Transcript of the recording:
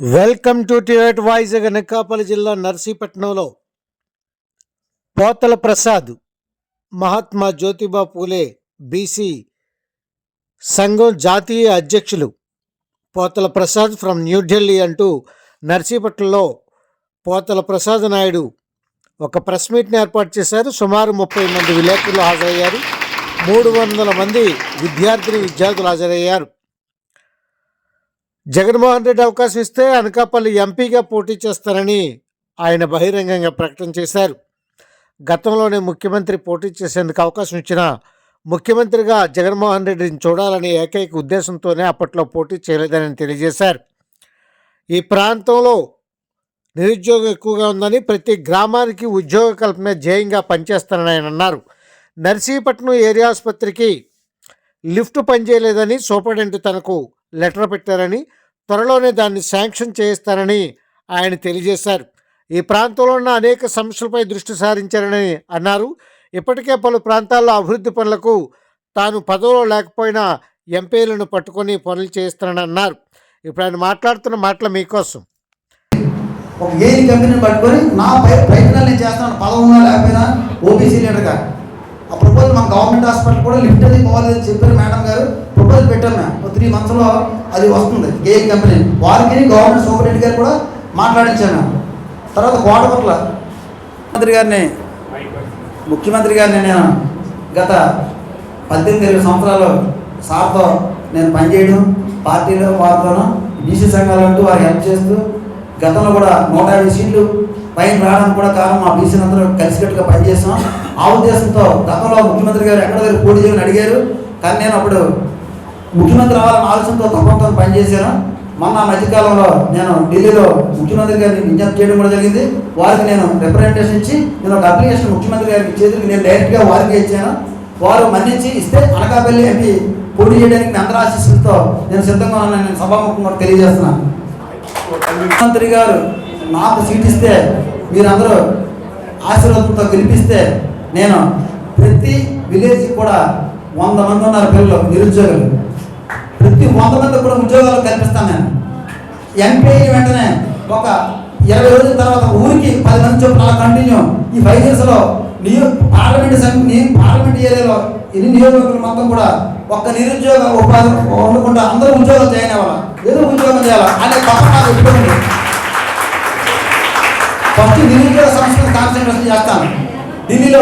Welcome to టివేట్ voice Anakapalli జిల్లా నర్సీపట్నంలో పోతల ప్రసాద్ మహాత్మా జ్యోతిబా పూలే బీసీ సంఘం జాతీయ అధ్యక్షులు పోతల ప్రసాద్ ఫ్రమ్ న్యూఢిల్లీ అంటూ నర్సీపట్నంలో పోతల ప్రసాద్ నాయుడు ఒక ప్రెస్ మీట్ని ఏర్పాటు చేశారు. సుమారు ముప్పై మంది విలేకరులు హాజరయ్యారు. మూడు వందల మంది విద్యార్థిని విద్యార్థులు హాజరయ్యారు. జగన్మోహన్ రెడ్డి అవకాశం ఇస్తే అనకాపల్లి ఎంపీగా పోటీ చేస్తారని ఆయన బహిరంగంగా ప్రకటన చేశారు. గతంలోనే ముఖ్యమంత్రి పోటీ చేసేందుకు అవకాశం ఇచ్చిన ముఖ్యమంత్రిగా జగన్మోహన్ రెడ్డిని చూడాలనే ఏకైక ఉద్దేశంతోనే అప్పట్లో పోటీ చేయలేదని తెలియజేశారు. ఈ ప్రాంతంలో నిరుద్యోగం ఎక్కువగా ఉందని ప్రతి గ్రామానికి ఉద్యోగ కల్పన ధ్యేయంగా పనిచేస్తానని ఆయన అన్నారు. నర్సీపట్నం ఏరియా ఆసుపత్రికి లిఫ్ట్ పనిచేయలేదని సూపరింటెండెంట్ తనకు లెటర్ పెట్టారని త్వరలోనే దాన్ని శాంక్షన్ చేయిస్తారని ఆయన తెలియజేశారు. ఈ ప్రాంతంలో ఉన్న అనేక సమస్యలపై దృష్టి సారించారని అన్నారు. ఇప్పటికే పలు ప్రాంతాల్లో అభివృద్ధి పనులకు తాను పదవిలో లేకపోయినా ఎంపీలను పట్టుకొని పనులు చేస్తానని అన్నారు. ఇప్పుడు ఆయన మాట్లాడుతున్న మాటలు మీకోసం. ఒక ఏది కంపెనీని పట్టుకొని నా ప్రయత్నాలు నేను చేస్తాను. పదవున్నా లేకపోయినా ఓబీసీ లీడర్గా. ఆ ప్రపోజల్ మన గవర్నమెంట్ హాస్పిటల్ కూడా లిఫ్ట్ అది పోవాలని చెప్పారు మేడం గారు. ప్రపోజల్ పెట్టాను మేము ఒక త్రీ మంత్స్లో అది వస్తుంది. Game company. వారికి గవర్నమెంట్ సూపరింటెండెంట్ గారు కూడా మాట్లాడించాను తర్వాత గోడపట్ల మంత్రి గారిని ముఖ్యమంత్రి గారిని నేను గత పద్దెనిమిది ఇరవై సంవత్సరాలు సార్తో నేను పనిచేయడం పార్టీలో వారితోనూ బీసీ సంఘాలు అంటూ వారికి హెల్ప్ చేస్తూ గతంలో కూడా నూట యాభై సీట్లు పైన రావడానికి కూడా కారణం మా బీసీలు అందరూ కలిసికట్టుగా పనిచేస్తాం ఆ ఉద్దేశంతో గతంలో ముఖ్యమంత్రి గారు ఎక్కడ దగ్గర పోటీ చేయమని అడిగారు. కానీ నేను అప్పుడు ముఖ్యమంత్రి అవ్వాలని ఆలోచనతో తప్పంతో పనిచేశాను. మొన్న మధ్యకాలంలో నేను ఢిల్లీలో ముఖ్యమంత్రి గారిని విజ్ఞప్తి చేయడం కూడా జరిగింది. వారికి నేను రిప్రజెంటేషన్ ఇచ్చి నేను ఒక అప్లికేషన్ ముఖ్యమంత్రి గారికి చేతులకి నేను డైరెక్ట్గా వారికి ఇచ్చాను. వారు మన్నించి ఇస్తే అనకాపల్లి ఎంపీ పోటీ చేయడానికి మీ అందరి ఆశీస్సులతో నేను సిద్ధంగా ఉన్నాను నేను సభాముఖంగా తెలియజేస్తున్నాను. ముఖ్యమంత్రి గారు నాకు సీట్ ఇస్తే మీరందరూ ఆశీర్వాదంతో గెలిపిస్తే నేను ప్రతి విలేజ్కి కూడా వంద మంది ఉన్నారు పిల్లలు నిరుద్యోగులు. ప్రతి వంద మంది కూడా ఉద్యోగాలు కల్పిస్తాను నేను. ఎంపీ అయిన వెంటనే ఒక ఇరవై రోజుల తర్వాత ఊరికి పది మంది చొప్పున అలా కంటిన్యూ ఈ ఫైవ్ ఇయర్స్లో నియో పార్లమెంట్ సం- నీ పార్లమెంట్ ఏరియాలో ఎన్ని నియోజకవర్గాలు మొత్తం కూడా ఒక్క నిరుద్యోగ ఉపాధి ఉండకుండా అందరూ ఉద్యోగం చేయనే వాళ్ళ ఏదో ఉద్యోగం చేయాలి? అనే తప్ప నాకు పెట్టుకోండి. ఫస్ట్ నిరుద్యోగ సంస్థను కాన్సన్ట్రేషన్ చేస్తాను. ఢిల్లీలో